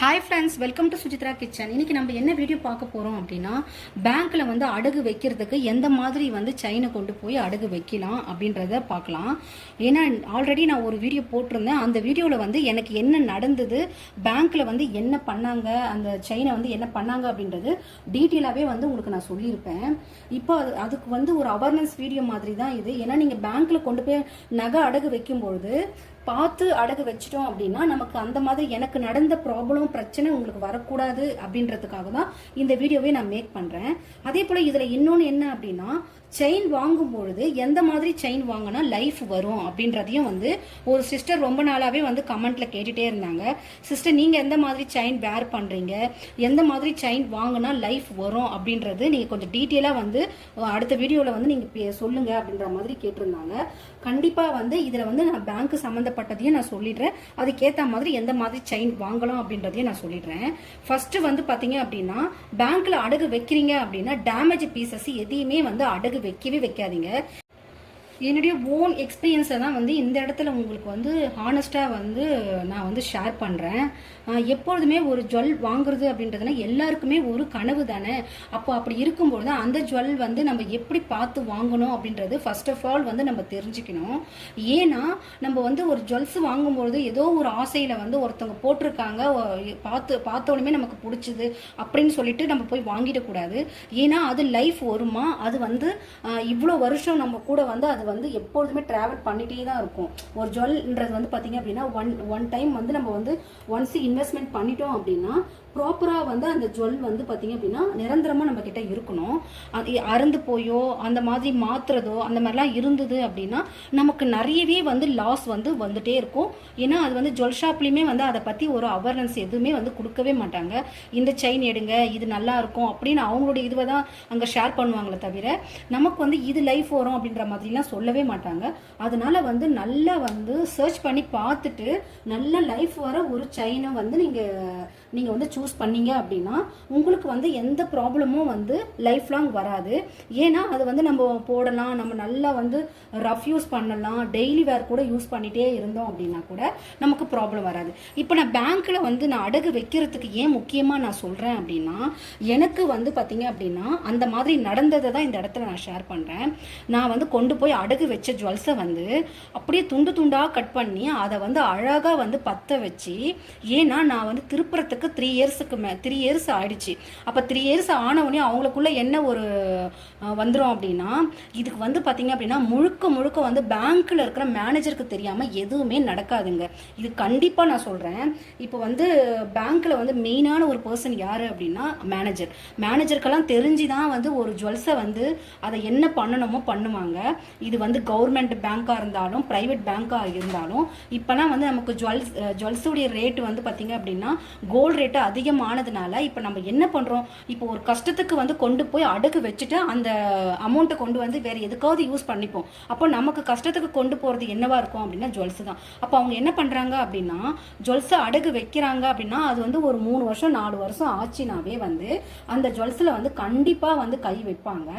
Hi friends welcome to Suchitra kitchen இன்னைக்கு நம்ம என்ன வீடியோ பார்க்க போறோம் அப்படின்னா பேங்க்ல வந்து அடகு வைக்கிறதுக்கு எந்த மாதிரி வந்து செயினை கொண்டு போய் அடகு வைக்கலாம் அப்படின்றத பார்க்கலாம். ஏன்னா ஆல்ரெடி நான் ஒரு வீடியோ போட்டிருந்தேன். அந்த வீடியோவில் வந்து எனக்கு என்ன நடந்தது பேங்க்ல வந்து என்ன பண்ணாங்க அந்த செயினை வந்து என்ன பண்ணாங்க அப்படின்றது டீட்டெயிலாகவே வந்து உங்களுக்கு நான் சொல்லியிருப்பேன். இப்போ அது அதுக்கு வந்து ஒரு அவேர்னஸ் வீடியோ மாதிரி தான் இது. ஏன்னா நீங்கள் பேங்க்ல கொண்டு போய் நகை அடகு வைக்கும்பொழுது பார்த்து அடகு வச்சிட்டோம் அப்படின்னா நமக்கு அந்த மாதிரி எனக்கு நடந்த ப்ராப்ளம் பிரச்சனை உங்களுக்கு வரக்கூடாது அப்படின்றதுக்காக தான் இந்த வீடியோவை நான் மேக் பண்றேன். அதே போல இதுல இன்னொன்று என்ன அப்படின்னா செயின் வாங்கும் பொழுது எந்த மாதிரி செயின் வாங்கினா லைஃப் வரும் அப்படின்றதையும் வந்து ஒரு சிஸ்டர் ரொம்ப நாளாவே வந்து கமெண்ட்ல கேட்டுட்டே இருந்தாங்க. சிஸ்டர் நீங்க எந்த மாதிரி செயின் வேர் பண்றீங்க? எந்த மாதிரி செயின் வாங்கினா லைஃப் வரும் அப்படின்றது நீங்க கொஞ்சம் டீட்டெயிலா வந்து அடுத்த வீடியோல வந்து நீங்க பே- சொல்லுங்க அப்படின்ற மாதிரி கேட்டிருந்தாங்க. கண்டிப்பா வந்து இதுல வந்து நான் பேங்க் சம்மந்தப்பட்டதையும் நான் சொல்லிடுறேன். அதுக்கேத்த மாதிரி எந்த மாதிரி செயின் வாங்கலாம் அப்படின்றதையும் நான் சொல்லிடுறேன். ஃபர்ஸ்ட் வந்து பாத்தீங்க அப்படின்னா பேங்க்ல அடகு வைக்கிறீங்க அப்படின்னா டேமேஜ் பீசஸ் எதையுமே வந்து அடகு வைக்கவே வைக்காதீங்க. என்னுடைய ஓன் எக்ஸ்பீரியன்ஸை தான் வந்து இந்த இடத்துல உங்களுக்கு வந்து ஹானஸ்ட்டாக வந்து நான் வந்து ஷேர் பண்ணுறேன் எப்பொழுதுமே ஒரு ஜுவல் வாங்குறது அப்படின்றதுனா எல்லாருக்குமே ஒரு கனவு தானே? அப்போ அப்படி இருக்கும்பொழுது அந்த ஜுவல் வந்து நம்ம எப்படி பார்த்து வாங்கணும் அப்படின்றது ஃபர்ஸ்ட் ஆஃப் ஆல் வந்து நம்ம தெரிஞ்சுக்கணும். ஏன்னா நம்ம வந்து ஒரு ஜுவல்ஸ் வாங்கும்பொழுது ஏதோ ஒரு ஆசையில் வந்து ஒருத்தவங்க போட்டிருக்காங்க பார்த்து பார்த்தோடனே நமக்கு பிடிச்சிது அப்படின்னு சொல்லிட்டு நம்ம போய் வாங்கிடக்கூடாது. ஏன்னா அது லைஃப் வருமா? அது வந்து இவ்வளோ வருஷம் நம்ம கூட வந்து அது வந்து எப்பொழுதுமே ட்ராவல் பண்ணிட்டே தான் இருக்கும். ஒரு ஜுவல்ன்றது வந்து பார்த்தீங்க அப்படின்னா ஒன் ஒன் டைம் வந்து நம்ம வந்து ஒன்ஸ் இன்வெஸ்ட்மெண்ட் பண்ணிட்டோம் அப்படின்னா ப்ராப்பராக வந்து அந்த ஜுவல் வந்து பார்த்தீங்க அப்படின்னா நிரந்தரமாக நம்ம கிட்ட இருக்கணும். அது அறுந்து போயோ அந்த மாதிரி மாத்துறதோ அந்த மாதிரிலாம் இருந்தது அப்படின்னா நமக்கு நிறையவே வந்து லாஸ் வந்து வந்துட்டே இருக்கும். ஏன்னா அது வந்து ஜுவல் ஷாப்லேயுமே வந்து அதை பற்றி ஒரு அவேர்னஸ் எதுவுமே வந்து கொடுக்கவே மாட்டாங்க. இந்த செயின் எடுங்க இது நல்லா இருக்கும் அப்படின்னு அவங்களுடைய இதுவை தான் அங்கே ஷேர் பண்ணுவாங்களே தவிர நமக்கு வந்து இது லைஃப் வரும் அப்படின்ற மாதிரிலாம் சொல்லவே மாட்டாங்க. அதனால வந்து நல்லா வந்து சர்ச் பண்ணி பார்த்துட்டு நல்ல லைஃப் வர ஒரு செயினை வந்து நீங்கள் நீங்கள் வந்து சூஸ் பண்ணீங்க அப்படின்னா உங்களுக்கு வந்து எந்த ப்ராப்ளமும் வந்து லைஃப் லாங் வராது. ஏன்னா அது வந்து நம்ம போடலாம் நம்ம நல்லா வந்து ரஃப் யூஸ் பண்ணலாம் டெய்லி வேர் கூட யூஸ் பண்ணிகிட்டே இருந்தோம் அப்படின்னா கூட நமக்கு ப்ராப்ளம் வராது. இப்போ நான் பேங்க்கில் வந்து நான் அடகு வைக்கிறதுக்கு ஏன் முக்கியமாக நான் சொல்கிறேன் அப்படின்னா எனக்கு வந்து பார்த்தீங்க அப்படின்னா அந்த மாதிரி நடந்ததை தான் இந்த இடத்துல நான் ஷேர் பண்ணுறேன் நான் வந்து கொண்டு போய் அடகு வச்ச ஜுவல்ஸை வந்து அப்படியே துண்டு துண்டாக கட் பண்ணி அதை வந்து அழகாக வந்து பற்ற வச்சு ஏன்னா நான் வந்து திருப்புறத்துக்கு த்ரீ இயர்ஸுக்கு மே த்ரீ இயர்ஸ் ஆயிடுச்சு. அப்போ த்ரீ இயர்ஸ் ஆனவுடனே அவங்களுக்குள்ள என்ன ஒரு வந்துடும் அப்படின்னா இதுக்கு வந்து பார்த்தீங்க அப்படின்னா முழுக்க முழுக்க வந்து பேங்க்கில் இருக்கிற மேனேஜருக்கு தெரியாமல் எதுவுமே நடக்காதுங்க. இது கண்டிப்பாக நான் சொல்கிறேன் இப்போ வந்து பேங்க்கில் வந்து மெயினான ஒரு பர்சன் யார் அப்படின்னா மேனேஜர் மேனேஜருக்கெல்லாம் தெரிஞ்சு தான் வந்து ஒரு ஜுவல்ஸை வந்து அதை என்ன பண்ணணுமோ பண்ணுவாங்க. இது வந்து கவர்மெண்ட் பேங்காக இருந்தாலும் ப்ரைவேட் பேங்க்காக இருந்தாலும் இப்போலாம் வந்து நமக்கு ஜுவல்ஸ் ஜுவல்ஸுடைய ரேட் வந்து பார்த்தீங்க அப்படின்னா கோல்டு ரேட்டு அதிகமானதுனால இப்போ நம்ம என்ன பண்ணுறோம் இப்போ ஒரு கஷ்டத்துக்கு வந்து கொண்டு போய் அடகு வச்சுட்டு அந்த அமௌண்ட்டை கொண்டு வந்து வேறு எதுக்காவது யூஸ் பண்ணிப்போம். அப்போ நமக்கு கஷ்டத்துக்கு கொண்டு போகிறது என்னவா இருக்கும் அப்படின்னா ஜுவல்ஸ் தான். அப்போ அவங்க என்ன பண்ணுறாங்க அப்படின்னா ஜுவல்ஸை அடகு வைக்கிறாங்க அப்படின்னா அது வந்து ஒரு மூணு வருஷம் நாலு வருஷம் ஆச்சுனாவே வந்து அந்த ஜுவல்ஸில் வந்து கண்டிப்பாக வந்து கை வைப்பாங்க.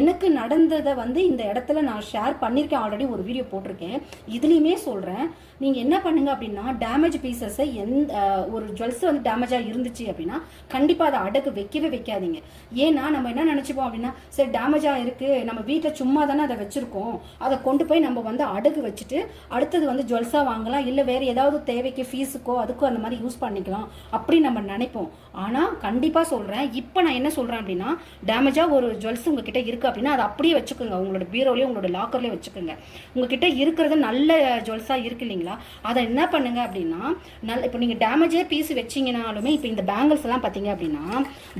எனக்கு நடந்ததை வந்து இந்த இடத்துல நான் ஷேர் பண்ணியிருக்கேன் ஆல்ரெடி ஒரு வீடியோ போட்டிருக்கேன். இதுலேயுமே சொல்கிறேன் நீங்கள் என்ன பண்ணுங்க அப்படின்னா டேமேஜ் பீசஸை எந்த ஒரு ஜுவல்ஸ் வந்து டேமேஜாக இருந்துச்சு அப்படின்னா கண்டிப்பாக அதை அடகு வைக்கவே வைக்காதீங்க. ஏன்னா நம்ம என்ன நினச்சிப்போம் அப்படின்னா சரி டேமேஜாக இருக்குது நம்ம வீட்டில் சும்மா தானே அதை வச்சுருக்கோம். அதை கொண்டு போய் நம்ம வந்து அடகு வச்சுட்டு அடுத்தது வந்து ஜுவல்ஸாக வாங்கலாம் இல்லை வேறு ஏதாவது தேவைக்கு ஃபீஸுக்கோ அதுக்கோ அந்த மாதிரி யூஸ் பண்ணிக்கலாம் அப்படி நம்ம நினைப்போம். ஆனால் கண்டிப்பாக சொல்கிறேன் இப்போ நான் என்ன சொல்கிறேன் அப்படின்னா டேமேஜாக ஒரு ஜுவல்ஸ் உங்ககிட்ட இருக்குது அப்படின்னா அதை அப்படியே வச்சுக்கோங்க. உங்களோட பீரோலையும் உங்களோட லாக்கர்லேயும் வச்சுக்கோங்க. உங்ககிட்ட இருக்கிறது நல்ல ஜுவல்ஸாக இருக்கு இல்லைங்களா? அதை என்ன பண்ணுங்க அப்படின்னா நல்ல இப்போ நீங்கள் டேமேஜே பீஸ் வச்சிங்கனாலுமே இப்போ இந்த பேங்கிள்ஸ் எல்லாம் பார்த்தீங்க அப்படின்னா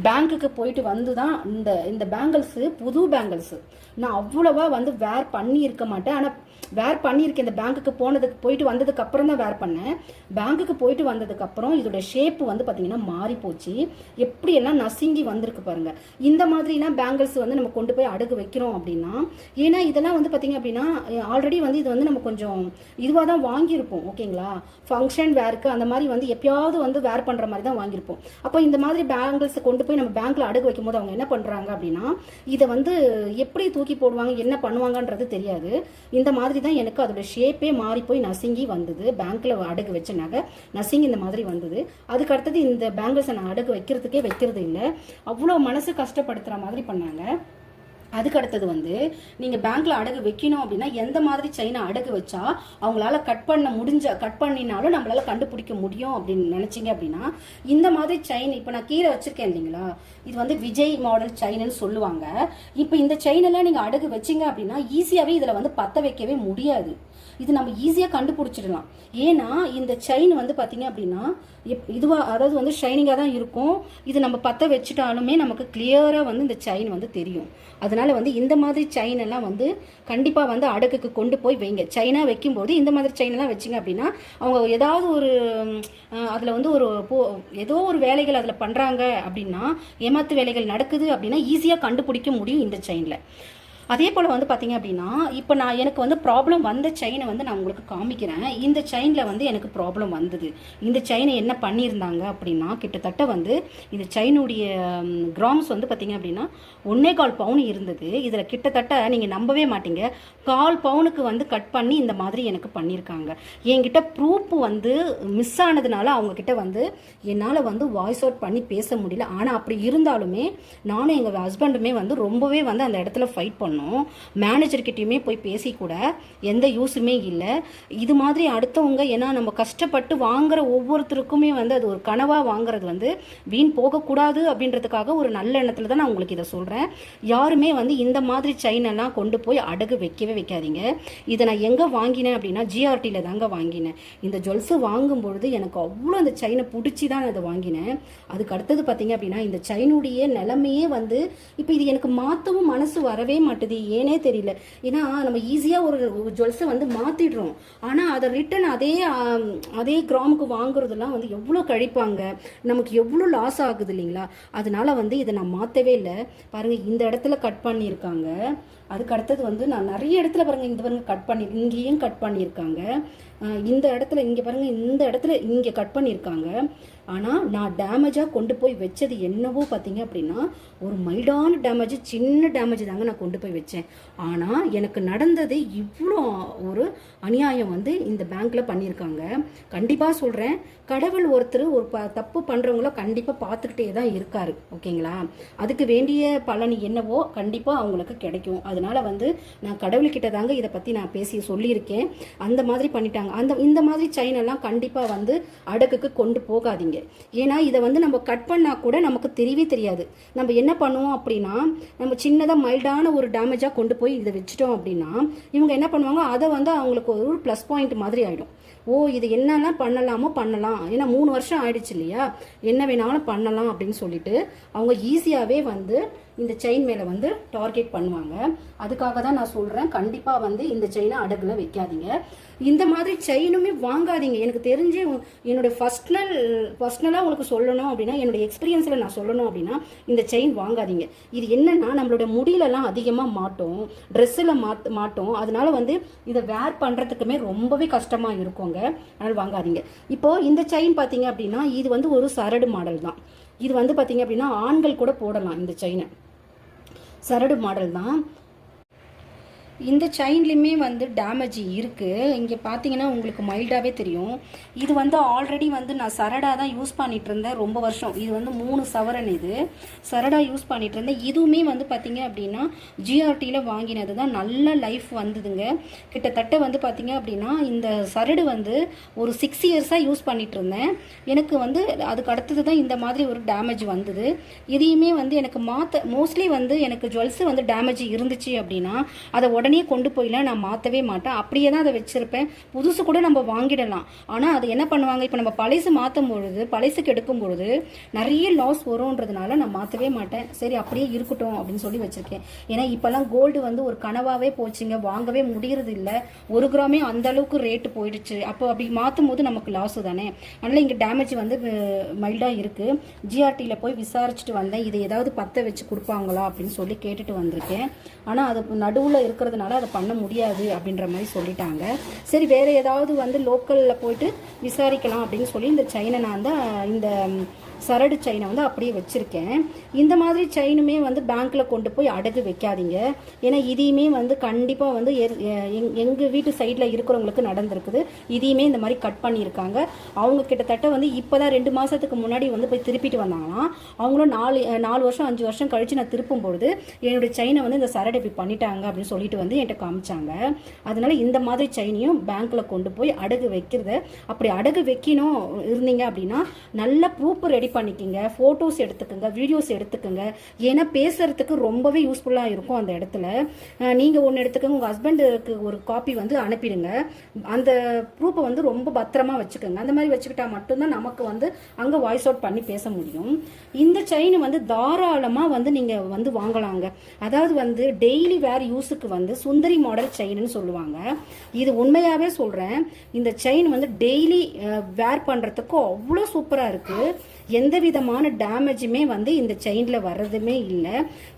பேங்க்குக்கு போயிட்டு வந்து தான் இந்த இந்த பேங்கிள்ஸு புது பேங்கிள்ஸு நான் அவ்வளோவா வந்து வேர் பண்ணி இருக்க மாட்டேன். ஆனால் வேர் பண்ணியிருக்கேன் இந்த பேங்க்குக்கு போனதுக்கு போயிட்டு வந்ததுக்கு அப்புறம் தான் வேர் பண்ணேன். பேங்க்குக்கு போயிட்டு வந்ததுக்கு அப்புறம் இதோட ஷேப் வந்து பார்த்தீங்கன்னா மாறி போச்சு. எப்படியெல்லாம் நசுங்கி வந்திருக்கு பாருங்க. இந்த மாதிரிலாம் பேங்கிள்ஸ் வந்து நம்ம கொண்டு போய் அடகு வைக்கிறோம் அப்படின்னா ஏன்னா இதெல்லாம் வந்து பார்த்தீங்க அப்படின்னா ஆல்ரெடி வந்து இது வந்து நம்ம கொஞ்சம் இதுவாக தான் வாங்கியிருப்போம் ஓகேங்களா ஃபங்க்ஷன் வேருக்கு அந்த மாதிரி வந்து எப்பயாவது வந்து வேர் பண்ணுற மாதிரி தான் வாங்கியிருப்போம். அப்போ இந்த மாதிரி பேங்கிள்ஸை கொண்டு போய் நம்ம பேங்க்ல அடகு வைக்கும் போது அவங்க என்ன பண்ணுறாங்க அப்படின்னா இதை வந்து எப்படி தூக்கி போடுவாங்க என்ன பண்ணுவாங்கன்றது தெரியாது. இந்த மாதிரி மாதிரி தான் எனக்கு அதோட ஷேப்பே மாறி போய் நசுங்கி வந்தது. பேங்க்கில் அடகு வச்ச நகை நசுங்கி இந்த மாதிரி வந்தது. அதுக்கு அடுத்தது இந்த பேங்கிள்ஸை நான் அடகு வைக்கிறதுக்கே வைக்கிறது இல்லை. அவ்வளோ மனசு கஷ்டப்படுத்துகிற மாதிரி பண்ணாங்க. அதுக்கு அடுத்தது வந்து நீங்கள் பேங்க்ல அடகு வைக்கணும் அப்படின்னா எந்த மாதிரி செயினை அடகு வச்சா அவங்களால கட் பண்ண முடிஞ்ச கட் பண்ணினாலும் நம்மளால கண்டுபிடிக்க முடியும் அப்படின்னு நினச்சிங்க அப்படின்னா இந்த மாதிரி செயின் இப்போ நான் கீழே வச்சிருக்கேன் இல்லைங்களா? இது வந்து விஜய் மாடல் செயின்னு சொல்லுவாங்க. இப்போ இந்த செயின் எல்லாம் நீங்கள் அடகு வச்சீங்க அப்படின்னா ஈஸியாகவே இதில் வந்து பற்ற வைக்கவே முடியாது. இது நம்ம ஈஸியாக கண்டுபிடிச்சிடலாம். ஏன்னா இந்த செயின் வந்து பார்த்திங்க அப்படின்னா எப் இதுவாக அதாவது வந்து ஷைனிங்காக தான் இருக்கும். இது நம்ம பற்ற வச்சுட்டாலுமே நமக்கு கிளியராக வந்து இந்த செயின் வந்து தெரியும். அதனால் வந்து இந்த மாதிரி செயின் எல்லாம் வந்து கண்டிப்பாக வந்து அடகுக்கு கொண்டு போய் வைங்க. செயினாக வைக்கும்போது இந்த மாதிரி செயினெல்லாம் வச்சிங்க அப்படின்னா அவங்க ஏதாவது ஒரு அதில் வந்து ஒரு போ ஏதோ ஒரு வேலைகள் அதில் பண்ணுறாங்க அப்படின்னா ஏமாத்து வேலைகள் நடக்குது அப்படின்னா ஈஸியாக கண்டுபிடிக்க முடியும் இந்த செயினில் அதே போல் வந்து பார்த்தீங்க அப்படின்னா இப்போ நான் எனக்கு வந்து ப்ராப்ளம் வந்த செயினை வந்து நான் உங்களுக்கு காமிக்கிறேன். இந்த செயினில் வந்து எனக்கு ப்ராப்ளம் வந்தது. இந்த செயினை என்ன பண்ணியிருந்தாங்க அப்படின்னா கிட்டத்தட்ட வந்து இந்த செயினுடைய கிராம்ஸ் வந்து பார்த்தீங்க அப்படின்னா ஒன்னே கால் பவுன் இருந்தது. இதில் கிட்டத்தட்ட நீங்கள் நம்பவே மாட்டீங்க. கால் பவுனுக்கு வந்து கட் பண்ணி இந்த மாதிரி எனக்கு பண்ணியிருக்காங்க. என்கிட்ட ப்ரூஃப் வந்து மிஸ் ஆனதுனால அவங்கக்கிட்ட வந்து என்னால் வந்து வாய்ஸ் அவுட் பண்ணி பேச முடியல. ஆனால் அப்படி இருந்தாலுமே நானும் எங்கள் ஹஸ்பண்டுமே வந்து ரொம்பவே வந்து அந்த இடத்துல ஃபைட் பண்ணோம். மேனேஜர்கிட்டயுமே போய் பேசி கூட எந்த யூஸுமே இல்லை. இது மாதிரி அடுத்தவங்க ஏன்னா நம்ம கஷ்டப்பட்டு வாங்குற ஒவ்வொருத்தருக்குமே வந்து அது ஒரு கனவாக வாங்குறது வந்து வீண் போகக்கூடாது அப்படின்றதுக்காக ஒரு நல்ல எண்ணத்தில் தான் நான் உங்களுக்கு இதை சொல்கிறேன் யாருமே வந்து இந்த மாதிரி செயின் எல்லாம் கொண்டு போய் அடகு வைக்கவே வைக்காதீங்க. இதை நான் எங்கே வாங்கினேன் அப்படின்னா ஜிஆர்டியில் தாங்க வாங்கினேன். இந்த ஜுவல்ஸு வாங்கும் பொழுது எனக்கு அவ்வளோ அந்த செயினை பிடிச்சி தான் நான் அதை வாங்கினேன். அதுக்கு அடுத்தது பார்த்தீங்க அப்படின்னா இந்த செயினுடைய நிலமையே வந்து இப்போ இது எனக்கு மாற்றவும் மனசு வரவே மாட்டுது. ஏனே தெரியல. ஏன்னா நம்ம ஈஸியாக ஒரு ஜுவல்ஸை வந்து மாற்றிடுறோம் ஆனால் அதை ரிட்டன் அதே அதே கிராமுக்கு வாங்குறதெல்லாம் வந்து எவ்வளோ கழிப்பாங்க? நமக்கு எவ்வளோ லாஸ் ஆகுது இல்லைங்களா? அதனால வந்து இதை நான் மாற்றவே இல்லை. பாருங்கள் இந்த இடத்துல கட் பண்ணியிருக்காங்க. அதுக்கு அடுத்தது வந்து நான் நிறைய இடத்துல பாருங்கள் இந்த பாருங்க கட் பண்ணி இங்கேயும் கட் பண்ணியிருக்காங்க. இந்த இடத்துல இங்கே பாருங்கள் இந்த இடத்துல இங்கே கட் பண்ணியிருக்காங்க. ஆனால் நான் டேமேஜாக கொண்டு போய் வச்சது என்னவோ பார்த்தீங்க அப்படின்னா ஒரு மைல்டான டேமேஜ் சின்ன டேமேஜ் தாங்க நான் கொண்டு போய் வச்சேன். ஆனால் எனக்கு நடந்தது இவ்வளோ ஒரு அநியாயம் வந்து இந்த பேங்க்கில் பண்ணியிருக்காங்க. கண்டிப்பாக சொல்கிறேன் கடவுள் ஒருத்தர் ஒரு ப தப்பு பண்ணுறவங்கள கண்டிப்பாக பார்த்துக்கிட்டே தான் இருக்காரு. ஓகேங்களா? அதுக்கு வேண்டிய பலன் என்னவோ கண்டிப்பாக அவங்களுக்கு கிடைக்கும். அதனால வந்து நான் கடவுள்கிட்ட தாங்க இதை பற்றி நான் பேசி சொல்லியிருக்கேன். அந்த மாதிரி பண்ணிட்டாங்க. அந்த இந்த மாதிரி செயின் எல்லாம் கண்டிப்பாக வந்து அடகுக்கு கொண்டு போகாதீங்க. ஏன்னா இதை வந்து நம்ம கட் பண்ணால் கூட நமக்கு தெரியவே தெரியாது. நம்ம என்ன பண்ணுவோம் அப்படின்னா நம்ம சின்னதாக மைல்டான ஒரு டேமேஜாக கொண்டு போய் இதை வச்சுட்டோம் அப்படின்னா இவங்க என்ன பண்ணுவாங்க? அதை வந்து அவங்களுக்கு ஒரு ப்ளஸ் பாயிண்ட் மாதிரி ஆகிடும் ஓ இது என்னெல்லாம் பண்ணலாமோ பண்ணலாம். ஏன்னா மூணு வருஷம் ஆயிடுச்சு இல்லையா? என்ன வேணாலும் பண்ணலாம் அப்படின்னு சொல்லிட்டு அவங்க ஈஸியாகவே வந்து இந்த செயின் மேலே வந்து டார்கெட் பண்ணுவாங்க. அதுக்காக தான் நான் சொல்கிறேன் கண்டிப்பாக வந்து இந்த செயினை அடகுல வைக்காதீங்க. இந்த மாதிரி செயினுமே வாங்காதீங்க. எனக்கு தெரிஞ்சு என்னுடைய என்னோட ஃபர்ஸ்ட்னல் உங்களுக்கு சொல்லணும் அப்படின்னா என்னோட எக்ஸ்பீரியன்ஸில் நான் சொல்லணும் அப்படின்னா இந்த செயின் வாங்காதீங்க. இது என்னன்னா நம்மளோட முடியிலலாம் அதிகமாக மாட்டோம். ட்ரெஸ்ஸில் மாட் மாட்டோம். அதனால வந்து இதை வேர் பண்ணுறதுக்குமே ரொம்பவே கஷ்டமாக இருக்குங்க. அதனால் வாங்காதீங்க. இப்போது இந்த செயின் பார்த்தீங்க அப்படின்னா இது வந்து ஒரு சரடு மாடல் தான். இது வந்து பார்த்தீங்க அப்படின்னா ஆண்கள் கூட போடலாம் இந்த செயினை. சரடு மாடல் தான். இந்த செயின்லேயுமே வந்து டேமேஜ் இருக்குது இங்கே பார்த்தீங்கன்னா உங்களுக்கு மைல்டாகவே தெரியும். இது வந்து ஆல்ரெடி வந்து நான் சரடா தான் யூஸ் பண்ணிட்டு இருந்தேன் ரொம்ப வருஷம். இது வந்து மூணு சவரன் இது. சரடா யூஸ் பண்ணிட்டு இருந்தேன். இதுவுமே வந்து பார்த்தீங்க அப்படின்னா ஜிஆர்டியில் வாங்கினது தான். நல்ல லைஃப் வந்ததுங்க. கிட்டத்தட்ட வந்து பார்த்தீங்க அப்படின்னா இந்த சரடு வந்து ஒரு சிக்ஸ் இயர்ஸாக யூஸ் பண்ணிட்டு இருந்தேன். எனக்கு வந்து அதுக்கு அடுத்தது தான் இந்த மாதிரி ஒரு டேமேஜ் வந்தது. இதையுமே வந்து எனக்கு மாற்ற மோஸ்ட்லி வந்து எனக்கு ஜுவல்ஸு வந்து டேமேஜ் இருந்துச்சு அப்படின்னா அதை உடனே உடனே கொண்டு போயிலாம் நான் மாற்றவே மாட்டேன். அப்படியே தான் அதை வச்சிருப்பேன். புதுசு கூட நம்ம வாங்கிடலாம். ஆனால் அது என்ன பண்ணுவாங்க? இப்போ நம்ம பழசு மாற்றும் பொழுது பழசுக்கு எடுக்கும் பொழுது நிறைய லாஸ் வரும்ன்றதுனால நான் மாற்றவே மாட்டேன். சரி அப்படியே இருக்கட்டும் அப்படின்னு சொல்லி வச்சுருக்கேன். ஏன்னா இப்போல்லாம் கோல்டு வந்து ஒரு கனவாகவே போச்சுங்க. வாங்கவே முடியறது இல்லை ஒரு கிராமே அந்த அளவுக்கு ரேட்டு போயிடுச்சு. அப்போ அப்படி மாற்றும் போது நமக்கு லாஸ் தானே. அதனால் இங்கே டேமேஜ் வந்து மைல்டாக இருக்குது ஜிஆர்டியில் போய் விசாரிச்சுட்டு வந்தேன். இதை ஏதாவது பற்ற வச்சு கொடுப்பாங்களா அப்படின்னு சொல்லி கேட்டுட்டு வந்திருக்கேன். ஆனால் அது நடுவில் இருக்கிறது இருக்கிறதுனால அதை பண்ண முடியாது அப்படின்ற மாதிரி சொல்லிட்டாங்க. சரி வேறு ஏதாவது வந்து லோக்கலில் போயிட்டு விசாரிக்கலாம் அப்படின்னு சொல்லி இந்த செயினை நான் தான் இந்த சரடு செயினை வந்து அப்படியே வச்சுருக்கேன். இந்த மாதிரி செயினுமே வந்து பேங்க்கில் கொண்டு போய் அடகு வைக்காதீங்க. ஏன்னா இதையுமே வந்து கண்டிப்பாக வந்து எங்கள் வீட்டு சைடில் இருக்கிறவங்களுக்கு நடந்திருக்குது. இதையுமே இந்த மாதிரி கட் பண்ணியிருக்காங்க. அவங்க கிட்டத்தட்ட வந்து இப்போ தான் ரெண்டு மாதத்துக்கு முன்னாடி வந்து போய் திருப்பிட்டு வந்தாங்களாம் அவங்களும் நாலு நாலு வருஷம் அஞ்சு வருஷம் கழித்து நான் திருப்பும் பொழுது என்னுடைய செயினை வந்து இந்த சரடு இப்படி பண்ணிட்டாங்க அப்படின்னு சொல்லிட்டு வந்து என்கிட்ட காமிச்சாங்க. அதனால இந்த மாதிரி செயினையும் பேங்க்கில் கொண்டு போய் அடகு வைக்கிறத அப்படி அடகு வைக்கணும் இருந்தீங்க அப்படின்னா நல்ல பூப்பு ரெடி பண்ணிக்கோங்க ஃபோட்டோஸ் எடுத்துக்கோங்க வீடியோஸ் எடுத்துக்கோங்க. ஏன்னா பேசுகிறதுக்கு ரொம்பவே யூஸ்ஃபுல்லாக இருக்கும் அந்த இடத்துல. நீங்கள் ஒன்று எடுத்துக்கோங்க உங்கள் ஹஸ்பண்டுக்கு ஒரு காப்பி வந்து அனுப்பிடுங்க. அந்த ப்ரூஃபை வந்து ரொம்ப பத்திரமா வச்சுக்கோங்க. அந்த மாதிரி வச்சுக்கிட்டா மட்டும்தான் நமக்கு வந்து அங்கே வாய்ஸ் அவுட் பண்ணி பேச முடியும். இந்த செயின் வந்து தாராளமாக வந்து நீங்கள் வந்து வாங்கலாங்க. அதாவது வந்து டெய்லி வேர் யூஸுக்கு வந்து சுந்தரி மாடல் செயின்னு சொல்லுவாங்க. இது உண்மையாகவே சொல்கிறேன் இந்த செயின் வந்து டெய்லி வேர் பண்ணுறதுக்கு அவ்வளோ சூப்பராக இருக்குது எந்த விதமான டேமேஜுமே வந்து இந்த செயினில் வர்றதுமே இல்லை.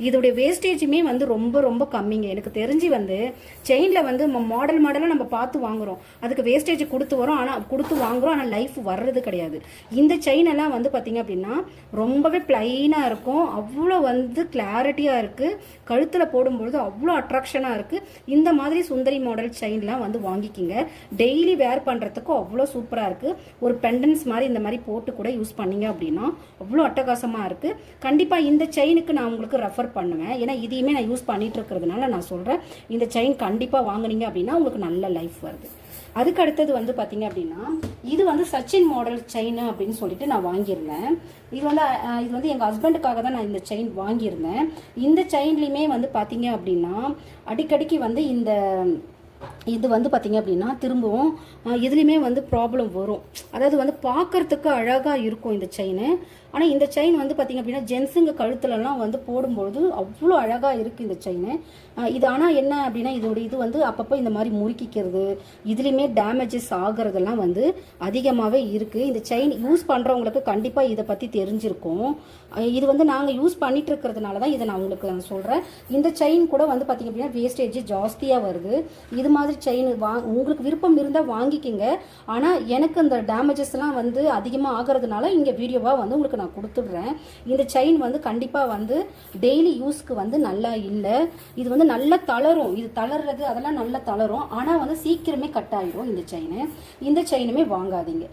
இதோடைய வேஸ்டேஜுமே வந்து ரொம்ப ரொம்ப கம்மிங்க. எனக்கு தெரிஞ்சு வந்து செயினில் வந்து மாடல் மாடலாக நம்ம பார்த்து வாங்குறோம். அதுக்கு வேஸ்டேஜ் கொடுத்து வரோம் ஆனால் கொடுத்து வாங்குறோம். ஆனால் லைஃப் வர்றது கிடையாது. இந்த செயின் எல்லாம் வந்து பார்த்தீங்க அப்படின்னா ரொம்பவே பிளைனாக இருக்கும். அவ்வளோ வந்து கிளாரிட்டியாக இருக்குது கழுத்தில் போடும்பொழுது அவ்வளோ அட்ராக்ஷனாக இருக்குது இந்த மாதிரி சுந்தரி மாடல் செயின்லாம் வந்து வாங்கிக்கிங்க. டெய்லி வேர் பண்ணுறதுக்கும் அவ்வளோ சூப்பராக இருக்குது ஒரு பெண்டன்ஸ் மாதிரி இந்த மாதிரி போட்டு கூட யூஸ் பண்ணிங்க அப்படின்னா அவ்வளோ அட்டகாசமாக இருக்குது கண்டிப்பாக இந்த செயினுக்கு நான் உங்களுக்கு ரெஃபர் பண்ணுவேன். ஏன்னா இதையுமே நான் யூஸ் பண்ணிட்டு இருக்கிறதுனால நான் சொல்கிறேன் இந்த செயின் கண்டிப்பாக வாங்குனீங்க அப்படின்னா உங்களுக்கு நல்ல லைஃப் வருது. அதுக்கு அடுத்தது வந்து பார்த்தீங்க அப்படின்னா இது வந்து சச்சின் மாடல் செயின் அப்படின்னு சொல்லிட்டு நான் வாங்கியிருந்தேன். இது வந்து இது வந்து எங்கள் ஹஸ்பண்டுக்காக தான் நான் இந்த செயின் வாங்கியிருந்தேன். இந்த செயின்லேயுமே வந்து பார்த்தீங்க அப்படின்னா அடிக்கடிக்கு வந்து இந்த இது வந்து பார்த்திங்க அப்படின்னா திரும்பவும் இதுலேயுமே வந்து ப்ராப்ளம் வரும். அதாவது வந்து பார்க்கறதுக்கு அழகாக இருக்கும் இந்த செயின் ஆனால் இந்த செயின் வந்து பார்த்தீங்க அப்படின்னா ஜென்ஸுங்க கழுத்துலலாம் வந்து போடும்பொழுது அவ்வளோ அழகாக இருக்குது இந்த செயின் இது ஆனால் என்ன அப்படின்னா இதோட இது வந்து அப்பப்போ இந்த மாதிரி முறுக்கிக்கிறது இதுலேயுமே டேமேஜஸ் ஆகிறதெல்லாம் வந்து அதிகமாகவே இருக்குது இந்த செயின் யூஸ் பண்ணுறவங்களுக்கு கண்டிப்பாக இதை பற்றி தெரிஞ்சிருக்கும். இது வந்து நாங்கள் யூஸ் பண்ணிட்டு இருக்கிறதுனால தான் இதை நான் உங்களுக்கு நான் சொல்கிறேன் இந்த செயின் கூட வந்து பார்த்தீங்க அப்படின்னா வேஸ்டேஜ் ஜாஸ்தியாக வருது. இது மாதிரி செயின் வா உங்களுக்கு விருப்பம் இருந்தால் வாங்கிக்கிங்க. ஆனால் எனக்கு இந்த டேமேஜஸ்லாம் வந்து அதிகமாக ஆகிறதுனால இங்கே வீடியோவாக வந்து உங்களுக்கு நான் கொடுத்துடுறேன். இந்த செயின் வந்து கண்டிப்பாக வந்து டெய்லி யூஸ்க்கு வந்து நல்லா இல்லை. இது வந்து நல்லா தளரும். இது தளர்றது அதெல்லாம் நல்லா தளரும். ஆனால் வந்து சீக்கிரமே கட் ஆகிடும் இந்த செயின் இந்த செயினுமே வாங்காதீங்க.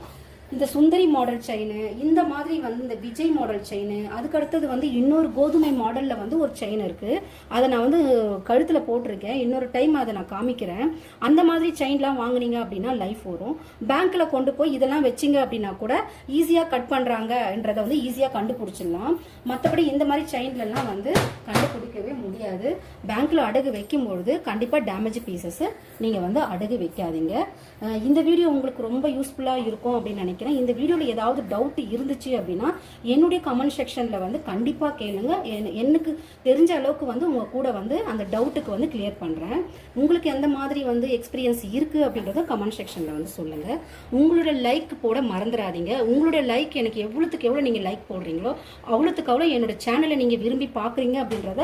இந்த சுந்தரி மாடல் செயின் இந்த மாதிரி வந்து இந்த விஜய் மாடல் செயின் அதுக்கு அடுத்தது வந்து இன்னொரு கோதுமை மாடலில் வந்து ஒரு செயின் இருக்குது அதை நான் வந்து கழுத்தில் போட்டிருக்கேன். இன்னொரு டைம் அதை நான் காமிக்கிறேன். அந்த மாதிரி செயின்லாம் வாங்குனீங்க அப்படின்னா லைஃப் வரும். பேங்க்கில் கொண்டு போய் இதெல்லாம் வச்சிங்க அப்படின்னா கூட ஈஸியாக கட் பண்ணுறாங்கன்றதை வந்து ஈஸியாக கண்டுபிடிச்சிடலாம். மற்றபடி இந்த மாதிரி செயின்லலாம் வந்து கண்டுபிடிக்கவே முடியாது. பேங்க்கில் அடகு வைக்கும்பொழுது கண்டிப்பாக டேமேஜ் பீசஸ் நீங்கள் வந்து அடகு வைக்காதீங்க. இந்த வீடியோ உங்களுக்கு ரொம்ப யூஸ்ஃபுல்லாக இருக்கும் அப்படின்னு நினைக்கிறேன். இந்த வீடியோவில் ஏதாவது டவுட் இருந்துச்சு அப்படின்னா என்னுடைய கமெண்ட் செக்ஷனில் வந்து கண்டிப்பாக கேளுங்க. எனக்கு தெரிஞ்ச அளவுக்கு வந்து உங்கள் கூட வந்து அந்த டவுட்டுக்கு வந்து கிளியர் பண்ணுறேன் உங்களுக்கு எந்த மாதிரி வந்து எக்ஸ்பீரியன்ஸ் இருக்குது அப்படின்றத கமெண்ட் செக்ஷனில் வந்து சொல்லுங்கள் உங்களோட லைக் போட மறந்துடாதீங்க உங்களோட லைக் எனக்கு எவ்வளோத்துக்கு எவ்வளோ நீங்கள் லைக் போடுறீங்களோ அவ்வளோத்துக்கு அவ்வளோ என்னோட சேனலை நீங்கள் விரும்பி பார்க்குறீங்க அப்படின்றத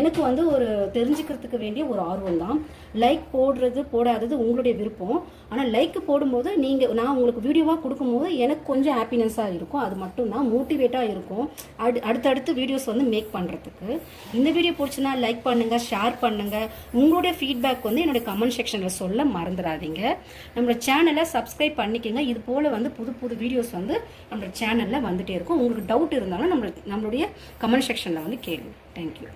எனக்கு வந்து ஒரு தெரிஞ்சுக்கிறதுக்கு வேண்டிய ஒரு ஆர்வம் தான். லைக் போடுறது போடாதது உங்களுடைய விருப்பம். ஆனால் லைக் போடும்போது நீங்கள் நான் உங்களுக்கு வீடியோவாக கொடுக்கும்போது எனக்கு கொஞ்சம் ஹாப்பினஸ்ஸாக இருக்கும். அது மட்டும் தான் மோட்டிவேட்டாக இருக்கும். அடு அடுத்தடுத்து வீடியோஸ் வந்து மேக் பண்ணுறதுக்கு இந்த வீடியோ பிடிச்சுன்னா லைக் பண்ணுங்கள் ஷேர் பண்ணுங்கள் உங்களுடைய ஃபீட்பேக் வந்து என்னுடைய கமெண்ட் செக்ஷனில் சொல்ல மறந்துடாதீங்க. நம்மளோட சேனலை சப்ஸ்கிரைப் பண்ணிக்கோங்க. இது போல் வந்து புது புது வீடியோஸ் வந்து நம்மளோட சேனலில் வந்துகிட்டே இருக்கும். உங்களுக்கு டவுட் இருந்தாலும் நம்ம நம்மளுடைய கமெண்ட் செக்ஷனில் வந்து கேளுங்க. தேங்க்யூ